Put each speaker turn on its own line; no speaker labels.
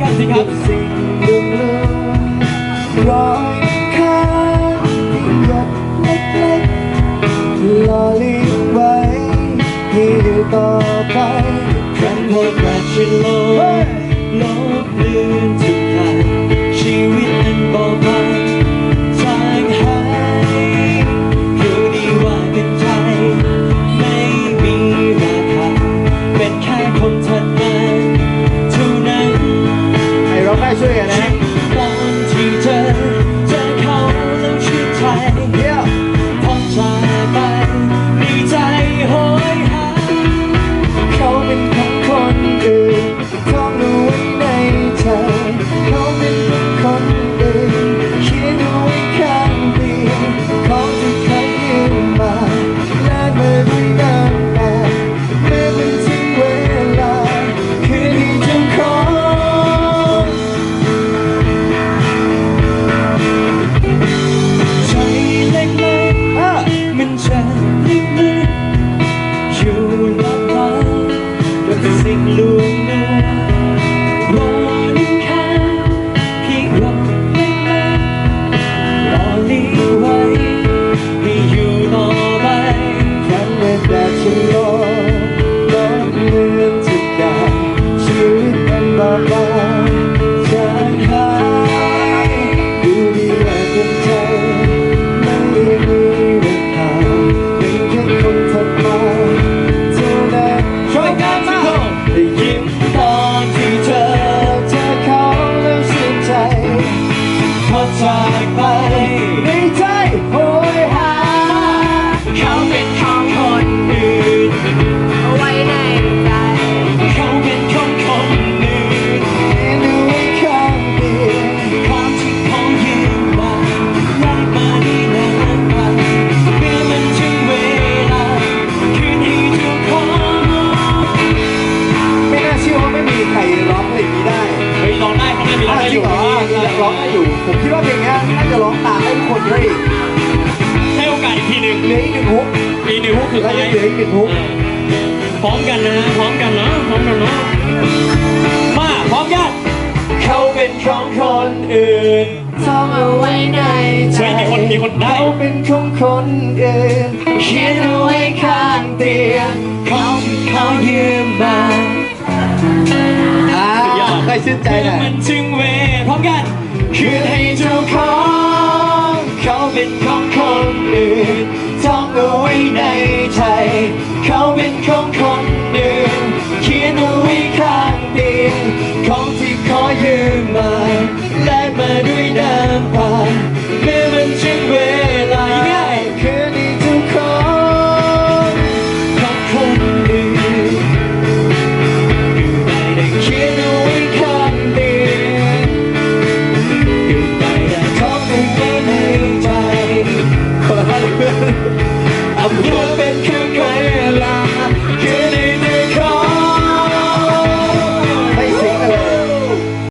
กันสิครับสิ่งหนึ่งรอข้าที่
หย
ดเล็กๆห
อลี้ยไว้ให้ดูต่อไปครั้ง
หมดก
ระ
ชิโลลบลือทุกทางชีวิต
นั้นบอกมาทางหายอยู่ดีว่าเป็นใจไม่มีราคาเป็นแค่คนเธ
อ
จา
กไป
ในใจ
ได้
อยู่ร้องได้อยู่
ผมคิดว่าเพลงนี้น่าจะร้องตามได้ทุกคนด้วยอีก
ให้โอกาสอีกทีหนึ่ง
เหลืออีกหนึ่งฮุก
อีกหนึ่งฮุกคือ
แล้วยังเหลืออีกหนึ่งฮุก
พร้อมกันนะพร้อมกันนะพร้อมกันนะมาพร้อมกันเขาเป็นของคนอื่น
ท่องเอาไว้ในใจ
เฮ้ยมีคนมีคนได้
เขาเป็นของคนอื่น
เขียนเอาไว้ข้างเตียง
เขาเขายืมมา
อ่าเคยชื่นใจหน่อย
มันถึงเวลาพร้อมกัน คืนให้เจ้าของเขาเป็นของ